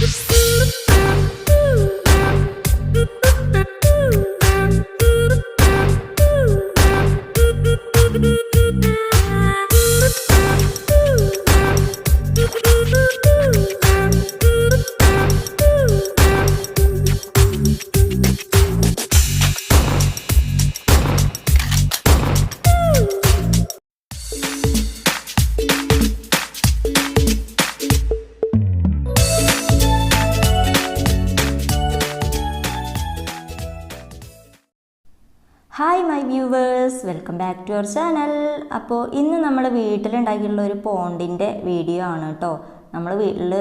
Oops. Hi my viewers welcome back to our channel അപ്പോൾ ഇന്ന് നമ്മൾ വീട്ടിലുണ്ടാക്കിയിട്ടുള്ള ഒരു പോണ്ടിന്റെ വീഡിയോ ആണ് കേട്ടോ. നമ്മൾ വീട്ടിൽ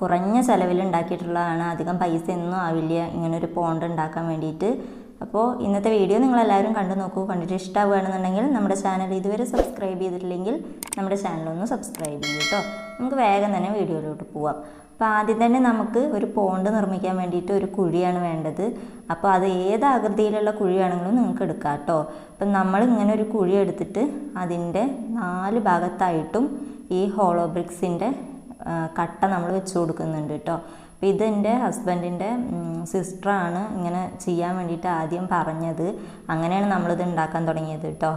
കുറഞ്ഞ ചിലവിൽ ഉണ്ടാക്കിയിട്ടുള്ളതാണ്. അധികം പൈസ ഒന്നും ആവില്ല. ഇങ്ങനൊരു പോണ്ട് ഉണ്ടാക്കാൻ വേണ്ടിയിട്ട്. അപ്പോൾ ഇന്നത്തെ വീഡിയോ നിങ്ങളെല്ലാവരും കണ്ടു നോക്കൂ. കണ്ടിട്ട് ഇഷ്ടമാവുകയാണെന്നുണ്ടെങ്കിൽ നമ്മുടെ ചാനൽ ഇതുവരെ സബ്സ്ക്രൈബ് ചെയ്തിട്ടില്ലെങ്കിൽ നമ്മുടെ ചാനലൊന്ന് സബ്സ്ക്രൈബ് ചെയ്യൂ കേട്ടോ. നമുക്ക് വേഗം തന്നെ വീഡിയോയിലോട്ട് പോവാം. അപ്പോൾ ആദ്യം തന്നെ നമുക്ക് ഒരു പോണ്ട് നിർമ്മിക്കാൻ വേണ്ടിയിട്ട് ഒരു കുഴിയാണ് വേണ്ടത്. അപ്പോൾ അത് ഏത് ആകൃതിയിലുള്ള കുഴിയാണെങ്കിലും നിങ്ങൾക്ക് എടുക്കാം കേട്ടോ. അപ്പം നമ്മൾ ഇങ്ങനെ ഒരു കുഴി എടുത്തിട്ട് അതിന്റെ നാല് ഭാഗത്തായിട്ടും ഈ ഹോളോ ബ്രിക്സിന്റെ കട്ട നമ്മൾ വെച്ച് കൊടുക്കുന്നുണ്ട് കേട്ടോ. അപ്പോൾ ഇതെന്റെ ഹസ്ബൻഡിന്റെ സിസ്റ്ററാണ് ഇങ്ങനെ ചെയ്യാൻ വേണ്ടിയിട്ട് ആദ്യം പറഞ്ഞത്. അങ്ങനെയാണ് നമ്മളിത് ഉണ്ടാക്കാൻ തുടങ്ങിയത് കേട്ടോ.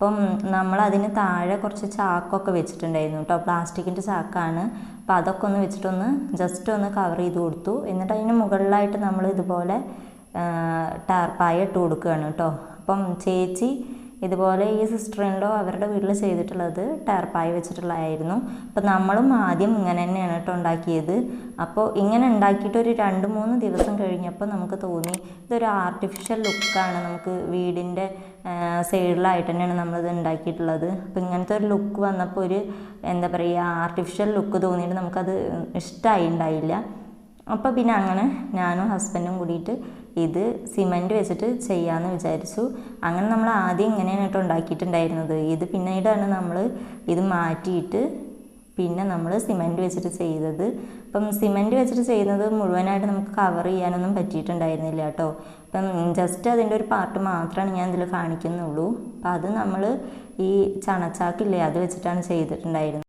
അപ്പം നമ്മൾ അതിന് താഴെ കുറച്ച് ചാക്കൊക്കെ വെച്ചിട്ടുണ്ടായിരുന്നു കേട്ടോ പ്ലാസ്റ്റിക്കിന്റെ ചാക്കാണ്. അപ്പോൾ അതൊക്കെ ഒന്ന് വെച്ചിട്ടൊന്ന് ജസ്റ്റ് ഒന്ന് കവർ ചെയ്ത് കൊടുത്തു. എന്നിട്ട് അതിന് മുകളിലായിട്ട് നമ്മൾ ഇതുപോലെ ടാർപ്പായ ഇട്ട് കൊടുക്കുകയാണ് കേട്ടോ അപ്പം ചേച്ചി ഇതുപോലെ ഈ സിസ്റ്ററിൻലോ അവരുടെ വീട്ടിൽ ചെയ്തിട്ടുള്ളത് ടാർപ്പായി വെച്ചിട്ടുള്ളതായിരുന്നു. അപ്പോൾ നമ്മളും ആദ്യം ഇങ്ങനെ തന്നെയാണ് കേട്ടോ ഉണ്ടാക്കിയത്. അപ്പോൾ ഇങ്ങനെ ഉണ്ടാക്കിയിട്ട് ഒരു രണ്ട് മൂന്ന് ദിവസം കഴിഞ്ഞപ്പോൾ നമുക്ക് തോന്നി ഇതൊരു ആർട്ടിഫിഷ്യൽ ലുക്കാണ് നമുക്ക് വീടിന്റെ സൈഡിലായിട്ട് തന്നെയാണ് നമ്മളിത് ഉണ്ടാക്കിയിട്ടുള്ളത്. അപ്പോൾ ഇങ്ങനത്തെ ഒരു ലുക്ക് വന്നപ്പോൾ ഒരു എന്താ പറയുക ആർട്ടിഫിഷ്യൽ ലുക്ക് തോന്നിയിട്ട് നമുക്കത് ഇഷ്ടമായി ഉണ്ടായില്ല അപ്പോൾ പിന്നെ അങ്ങനെ ഞാനും ഹസ്ബൻഡും കൂടിയിട്ട് ഇത് സിമന്റ് വെച്ചിട്ട് ചെയ്യാമെന്ന് വിചാരിച്ചു. അങ്ങനെ നമ്മൾ ആദ്യം ഇങ്ങനെയാണ് കേട്ടോ ഉണ്ടാക്കിയിട്ടുണ്ടായിരുന്നത്. ഇത് പിന്നീടാണ് നമ്മൾ ഇത് മാറ്റിയിട്ട് പിന്നെ നമ്മൾ സിമന്റ് വെച്ചിട്ട് ചെയ്തത്. അപ്പം സിമന്റ് വെച്ചിട്ട് ചെയ്യുന്നത് മുഴുവനായിട്ട് നമുക്ക് കവർ ചെയ്യാനൊന്നും പറ്റിയിട്ടുണ്ടായിരുന്നില്ല കേട്ടോ. അപ്പം ജസ്റ്റ് അതിന്റെ ഒരു പാർട്ട് മാത്രമാണ് ഞാൻ ഇതിൽ കാണിക്കുന്നുള്ളൂ. അപ്പം അത് നമ്മൾ ഈ ചണച്ചാക്കില്ലേ അത് വെച്ചിട്ടാണ് ചെയ്തിട്ടുണ്ടായിരുന്നത്.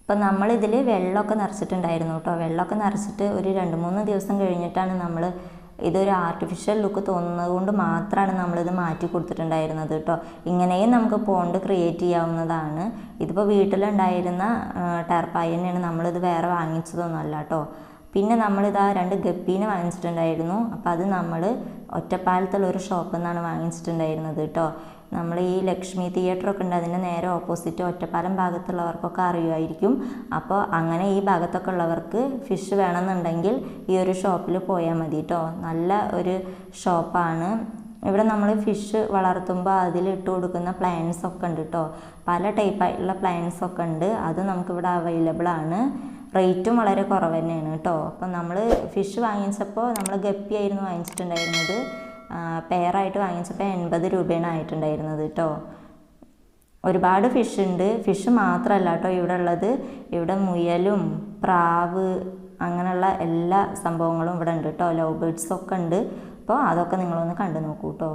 അപ്പം നമ്മളിതിൽ വെള്ളമൊക്കെ നിറച്ചിട്ടുണ്ടായിരുന്നു കേട്ടോ. വെള്ളമൊക്കെ നിറച്ചിട്ട് ഒരു രണ്ട് മൂന്ന് ദിവസം കഴിഞ്ഞിട്ടാണ് നമ്മൾ ഇതൊരു ആർട്ടിഫിഷ്യൽ ലുക്ക് തോന്നുന്നത് കൊണ്ട് മാത്രമാണ് നമ്മളിത് മാറ്റി കൊടുത്തിട്ടുണ്ടായിരുന്നത് കേട്ടോ. ഇങ്ങനെയും നമുക്ക് പോണ്ട് ക്രിയേറ്റ് ചെയ്യാവുന്നതാണ്. ഇതിപ്പോൾ വീട്ടിലുണ്ടായിരുന്ന ടെർപ്പായനെയാണ് നമ്മളിത് വേറെ വാങ്ങിച്ചതൊന്നുമല്ല കേട്ടോ. പിന്നെ നമ്മളിത് ആ രണ്ട് ഗപ്പീനെ വാങ്ങിച്ചിട്ടുണ്ടായിരുന്നു. അപ്പോൾ അത് നമ്മൾ ഒറ്റപ്പാലത്തുള്ള ഒരു ഷോപ്പിൽ നിന്നാണ് വാങ്ങിച്ചിട്ടുണ്ടായിരുന്നത് കേട്ടോ. നമ്മൾ ഈ ലക്ഷ്മി തിയേറ്റർ ഒക്കെ ഉണ്ട് അതിന്റെ നേരെ ഓപ്പോസിറ്റ് ഒറ്റപ്പാലം ഭാഗത്തുള്ളവർക്കൊക്കെ അറിയുമായിരിക്കും. അപ്പോൾ അങ്ങനെ ഈ ഭാഗത്തൊക്കെ ഉള്ളവർക്ക് ഫിഷ് വേണമെന്നുണ്ടെങ്കിൽ ഈ ഒരു ഷോപ്പിൽ പോയാൽ മതി കേട്ടോ നല്ല ഒരു ഷോപ്പാണ് ഇവിടെ നമ്മൾ ഫിഷ് വളർത്തുമ്പോൾ അതിലിട്ട് കൊടുക്കുന്ന പ്ലാന്റ്സ് ഒക്കെ ഉണ്ട് കേട്ടോ പല ടൈപ്പായിട്ടുള്ള പ്ലാന്റ്സ് ഒക്കെ ഉണ്ട്. അത് നമുക്കിവിടെ അവൈലബിൾ ആണ്. റേറ്റും വളരെ കുറവ് തന്നെയാണ് കേട്ടോ അപ്പം നമ്മൾ ഫിഷ് വാങ്ങിച്ചപ്പോൾ നമ്മൾ ഗപ്പിയായിരുന്നു വാങ്ങിച്ചിട്ടുണ്ടായിരുന്നത്. പെയറായിട്ട് വാങ്ങിച്ചപ്പോൾ എൺപത് രൂപയാണ് ആയിട്ടുണ്ടായിരുന്നത് കേട്ടോ ഒരുപാട് ഫിഷ് ഉണ്ട്. ഫിഷ് മാത്രമല്ല കേട്ടോ ഇവിടെ ഉള്ളത്. ഇവിടെ മുയലും പ്രാവ് അങ്ങനെയുള്ള എല്ലാ സംഭവങ്ങളും ഇവിടെ ഉണ്ട് കേട്ടോ ലവ് ബേർഡ്സ് ഒക്കെ ഉണ്ട്. അപ്പോൾ അതൊക്കെ നിങ്ങളൊന്ന് കണ്ടു നോക്കൂ കേട്ടോ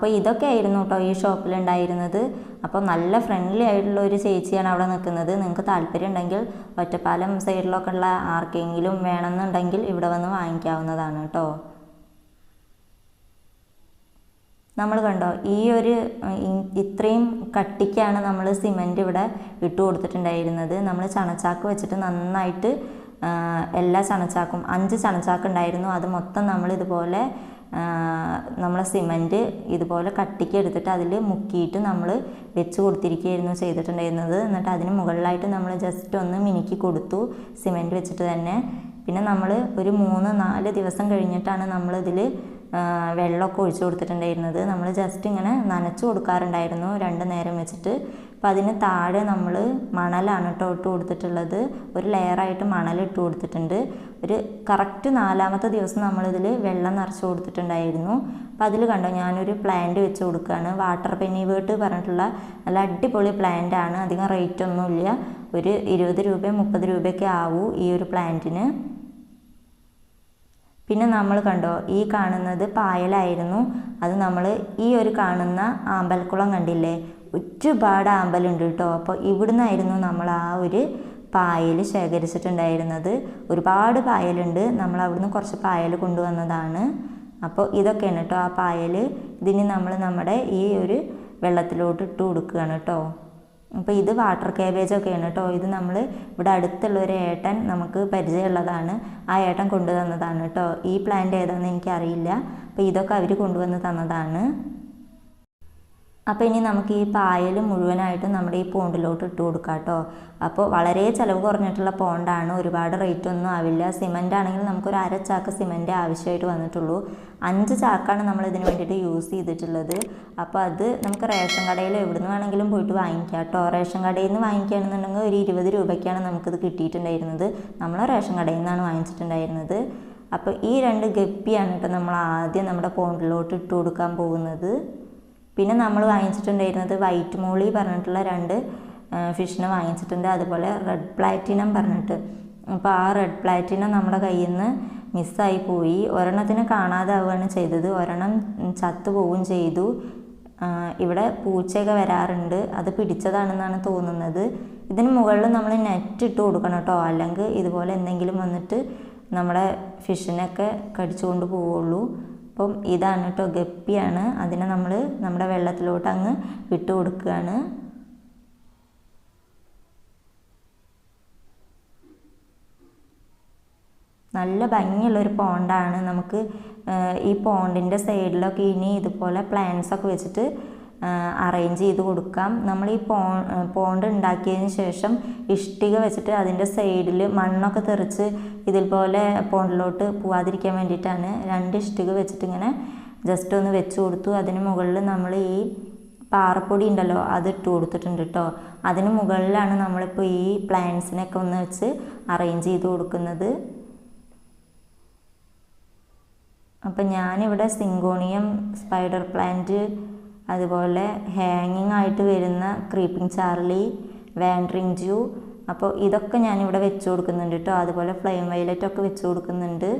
അപ്പോൾ ഇതൊക്കെ ആയിരുന്നു കേട്ടോ ഈ ഷോപ്പിലുണ്ടായിരുന്നത്. അപ്പോൾ നല്ല ഫ്രണ്ട്ലി ആയിട്ടുള്ള ഒരു ചേച്ചിയാണ് അവിടെ നിൽക്കുന്നത്. നിങ്ങൾക്ക് താല്പര്യം ഉണ്ടെങ്കിൽ ഒറ്റപ്പാലം സൈഡിലൊക്കെ ഉള്ള ആർക്കെങ്കിലും വേണമെന്നുണ്ടെങ്കിൽ ഇവിടെ വന്ന് വാങ്ങിക്കാവുന്നതാണ് കേട്ടോ. നമ്മൾ കണ്ടോ ഈ ഒരു ഇത്രയും കട്ടിക്കാണ് നമ്മൾ സിമന്റ് ഇവിടെ ഇട്ട് കൊടുത്തിട്ടുണ്ടായിരുന്നത്. നമ്മൾ ചണച്ചാക്ക് വെച്ചിട്ട് നന്നായിട്ട് എല്ലാ ചണച്ചാക്കും അഞ്ച് ചണച്ചാക്ക് ഉണ്ടായിരുന്നു അത് മൊത്തം നമ്മൾ ഇതുപോലെ നമ്മൾ സിമന്റ് ഇതുപോലെ കട്ടിക്ക് എടുത്തിട്ട് അതിൽ മുക്കിയിട്ട് നമ്മൾ വെച്ച് കൊടുത്തിരിക്കുകയായിരുന്നു ചെയ്തിട്ടുണ്ടായിരുന്നത്. എന്നിട്ട് അതിന് മുകളിലായിട്ട് നമ്മൾ ജസ്റ്റ് ഒന്ന് മിനുക്കി കൊടുത്തു സിമന്റ് വെച്ചിട്ട് തന്നെ. പിന്നെ നമ്മൾ ഒരു മൂന്ന് നാല് ദിവസം കഴിഞ്ഞിട്ടാണ് നമ്മളിതിൽ വെള്ളമൊക്കെ ഒഴിച്ചു കൊടുത്തിട്ടുണ്ടായിരുന്നത്. നമ്മൾ ജസ്റ്റ് ഇങ്ങനെ നനച്ചു കൊടുക്കാറുണ്ടായിരുന്നു രണ്ട് നേരം വെച്ചിട്ട്. അപ്പം അതിന് താഴെ നമ്മൾ മണലാണ് കേട്ടോ ഇട്ട് കൊടുത്തിട്ടുള്ളത്. ഒരു ലെയറായിട്ട് മണൽ ഇട്ട് കൊടുത്തിട്ടുണ്ട്. ഒരു കറക്റ്റ് നാലാമത്തെ ദിവസം നമ്മളിതിൽ വെള്ളം നിറച്ച് കൊടുത്തിട്ടുണ്ടായിരുന്നു. അപ്പം അതിൽ കണ്ടോ ഞാനൊരു പ്ലാന്റ് വെച്ച് കൊടുക്കുകയാണ്. വാട്ടർ പെന്നിവേട്ട് പറഞ്ഞിട്ടുള്ള നല്ല അടിപൊളി പ്ലാന്റ് ആണ്. അധികം റേറ്റ് ഒന്നുമില്ല. ഒരു ഇരുപത് രൂപ മുപ്പത് രൂപയൊക്കെ ആവൂ ഈ ഒരു പ്ലാന്റിന് പിന്നെ നമ്മൾ കണ്ടോ ഈ കാണുന്നത് പായലായിരുന്നു. അത് നമ്മൾ ഈ ഒരു കാണുന്ന ആമ്പൽക്കുളം കണ്ടില്ലേ? ഒരുപാട് ആമ്പലുണ്ട് കേട്ടോ. അപ്പോൾ ഇവിടുന്നായിരുന്നു നമ്മൾ ആ ഒരു പായൽ ശേഖരിച്ചിട്ടുണ്ടായിരുന്നത്. ഒരുപാട് പായലുണ്ട്. നമ്മൾ അവിടുന്ന് കുറച്ച് പായൽ കൊണ്ടുവന്നതാണ്. അപ്പോൾ ഇതൊക്കെയാണ് കേട്ടോ ആ പായൽ. ഇതിന് നമ്മൾ നമ്മുടെ ഈ ഒരു വെള്ളത്തിലോട്ട് ഇട്ട് കൊടുക്കുകയാണ് കേട്ടോ. അപ്പോൾ ഇത് വാട്ടർ കാബേജ് ഒക്കെയാണ് കേട്ടോ ഇത് നമ്മൾ ഇവിടെ അടുത്തുള്ള ഒരു ഏട്ടൻ നമുക്ക് പരിചയമുള്ളതാണ്. ആ ഏട്ടൻ കൊണ്ടുതന്നതാണ് കേട്ടോ ഈ പ്ലാന്റ് ഏതാണെന്ന് എനിക്കറിയില്ല. അപ്പോൾ ഇതൊക്കെ അവർ കൊണ്ടുവന്ന് തന്നതാണ്. അപ്പോൾ ഇനി നമുക്ക് ഈ പായൽ മുഴുവനായിട്ടും നമ്മുടെ ഈ പോണ്ടിലോട്ട് ഇട്ട് കൊടുക്കാം കേട്ടോ. അപ്പോൾ വളരെ ചിലവ് കുറഞ്ഞിട്ടുള്ള പോണ്ടാണ്. ഒരുപാട് റേറ്റ് ഒന്നും ആവില്ല. സിമന്റ് ആണെങ്കിൽ നമുക്കൊരു അര ചാക്ക് സിമന്റ് ആവശ്യമായിട്ട് വന്നിട്ടുള്ളൂ. അഞ്ച് ചാക്കാണ് നമ്മൾ ഇതിന് വേണ്ടിയിട്ട് യൂസ് ചെയ്തിട്ടുള്ളത്. അപ്പോൾ അത് നമുക്ക് റേഷൻ കടയിൽ എവിടുന്ന് വേണമെങ്കിലും പോയിട്ട് വാങ്ങിക്കാം കേട്ടോ. റേഷൻ കടയിൽ നിന്ന് വാങ്ങിക്കുകയാണെന്നുണ്ടെങ്കിൽ ഒരു ഇരുപത് രൂപയ്ക്കാണ് നമുക്കിത് കിട്ടിയിട്ടുണ്ടായിരുന്നത്. നമ്മൾ റേഷൻ കടയിൽ നിന്നാണ് വാങ്ങിച്ചിട്ടുണ്ടായിരുന്നത്. അപ്പോൾ ഈ രണ്ട് ഗപ്പിയാണ് കേട്ടോ നമ്മൾ ആദ്യം നമ്മുടെ പോണ്ടിലോട്ട് ഇട്ട് കൊടുക്കാൻ പോകുന്നത്. പിന്നെ നമ്മൾ വാങ്ങിച്ചിട്ടുണ്ടായിരുന്നത് വൈറ്റ് മോളി പറഞ്ഞിട്ടുള്ള രണ്ട് ഫിഷിനെ വാങ്ങിച്ചിട്ടുണ്ട്. അതുപോലെ റെഡ് പ്ലാറ്റിനം പറഞ്ഞിട്ട്. അപ്പോൾ ആ റെഡ് പ്ലാറ്റിനം നമ്മുടെ കയ്യിൽ നിന്ന് മിസ്സായി പോയി. ഒരെണ്ണത്തിനെ കാണാതാവുകയാണ് ചെയ്തത്. ഒരെണ്ണം ചത്തു പോവുകയും ചെയ്തു. ഇവിടെ പൂച്ചയൊക്കെ വരാറുണ്ട്. അത് പിടിച്ചതാണെന്നാണ് തോന്നുന്നത്. ഇതിന് മുകളിൽ നമ്മൾ നെറ്റ് ഇട്ട് കൊടുക്കണം കേട്ടോ. അല്ലെങ്കിൽ ഇതുപോലെ എന്തെങ്കിലും വന്നിട്ട് നമ്മുടെ ഫിഷിനൊക്കെ കടിച്ചുകൊണ്ട് പോവുള്ളൂ അപ്പം ഇതാണ് കേട്ടോ ഗപ്പിയാണ്. അതിനെ നമ്മൾ നമ്മുടെ വെള്ളത്തിലോട്ട് അങ്ങ് ഇട്ട് കൊടുക്കുകയാണ് നല്ല ഭംഗിയുള്ളൊരു പോണ്ടാണ്. നമുക്ക് ഈ പോണ്ടിന്റെ സൈഡിലൊക്കെ ഇനി ഇതുപോലെ പ്ലാന്റ്സൊക്കെ വെച്ചിട്ട് അറേഞ്ച് ചെയ്ത് കൊടുക്കാം. നമ്മൾ ഈ പോ പോണ്ട് ഉണ്ടാക്കിയതിന് ശേഷം ഇഷ്ടിക വെച്ചിട്ട് അതിന്റെ സൈഡിൽ മണ്ണൊക്കെ തെറിച്ച് ഇതുപോലെ പോണ്ടിലോട്ട് പോവാതിരിക്കാൻ വേണ്ടിയിട്ടാണ് രണ്ട് ഇഷ്ടിക വെച്ചിട്ട് ഇങ്ങനെ ജസ്റ്റ് ഒന്ന് വെച്ച് കൊടുത്തു. അതിന് മുകളിൽ നമ്മൾ ഈ പാറപ്പൊടി ഉണ്ടല്ലോ അത് ഇട്ട് കൊടുത്തിട്ടുണ്ട് കേട്ടോ അതിന് മുകളിലാണ് നമ്മളിപ്പോൾ ഈ പ്ലാന്റ്സിനൊക്കെ ഒന്ന് വെച്ച് അറേഞ്ച് ചെയ്ത് കൊടുക്കുന്നത്. അപ്പം ഞാനിവിടെ സിങ്കോണിയം സ്പൈഡർ പ്ലാന്റ് അതുപോലെ ഹാങ്ങിങ് ആയിട്ട് വരുന്ന ക്രീപ്പിംഗ് ചാർലി വാൻഡ്രിങ് ജൂ അപ്പോൾ ഇതൊക്കെ ഞാനിവിടെ വെച്ച് കൊടുക്കുന്നുണ്ട് കേട്ടോ അതുപോലെ ഫ്ലെയിം വയലറ്റ് ഒക്കെ വെച്ച് കൊടുക്കുന്നുണ്ട്.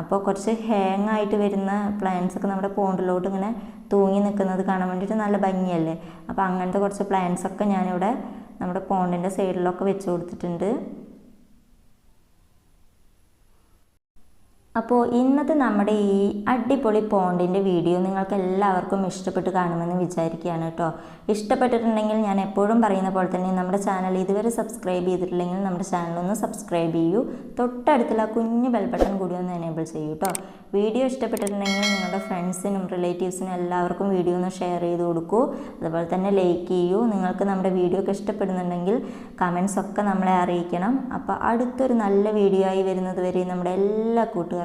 അപ്പോൾ കുറച്ച് ഹാങ് ആയിട്ട് വരുന്ന പ്ലാന്റ്സ് ഒക്കെ നമ്മുടെ പോണ്ടിലോട്ട് ഇങ്ങനെ തൂങ്ങി നിൽക്കുന്നത് കാണാൻ വേണ്ടിയിട്ട് നല്ല ഭംഗിയല്ലേ? അപ്പോൾ അങ്ങനത്തെ കുറച്ച് പ്ലാന്റ്സ് ഒക്കെ ഞാനിവിടെ നമ്മുടെ പോണ്ടിന്റെ സൈഡിലൊക്കെ വെച്ച് കൊടുത്തിട്ടുണ്ട്. അപ്പോൾ ഇന്നത്തെ നമ്മുടെ ഈ അടിപൊളി പോണ്ടിന്റെ വീഡിയോ നിങ്ങൾക്ക് എല്ലാവർക്കും ഇഷ്ടപ്പെട്ട് കാണുമെന്ന് വിചാരിക്കുകയാണ് കേട്ടോ. ഇഷ്ടപ്പെട്ടിട്ടുണ്ടെങ്കിൽ ഞാൻ എപ്പോഴും പറയുന്ന പോലെ തന്നെ നമ്മുടെ ചാനൽ ഇതുവരെ സബ്സ്ക്രൈബ് ചെയ്തിട്ടില്ലെങ്കിൽ നമ്മുടെ ചാനൽ ഒന്ന് സബ്സ്ക്രൈബ് ചെയ്യൂ. തൊട്ടടുത്തുള്ള കുഞ്ഞു ബെൽ ബട്ടൺ കൂടി ഒന്ന് എനേബിൾ ചെയ്യൂ കേട്ടോ. വീഡിയോ ഇഷ്ടപ്പെട്ടിട്ടുണ്ടെങ്കിൽ നിങ്ങളുടെ ഫ്രണ്ട്സിനും റിലേറ്റീവ്സിനും എല്ലാവർക്കും വീഡിയോ ഒന്ന് ഷെയർ ചെയ്ത് കൊടുക്കൂ. അതുപോലെ തന്നെ ലൈക്ക് ചെയ്യൂ. നിങ്ങൾക്ക് നമ്മുടെ വീഡിയോ ഒക്കെ ഇഷ്ടപ്പെടുന്നുണ്ടെങ്കിൽ കമൻസ് ഒക്കെ നമ്മളെ അറിയിക്കണം. അപ്പോൾ അടുത്തൊരു നല്ല വീഡിയോ ആയി വരുന്നത് വരെ നമ്മുടെ എല്ലാ കൂട്ടുകാർക്കും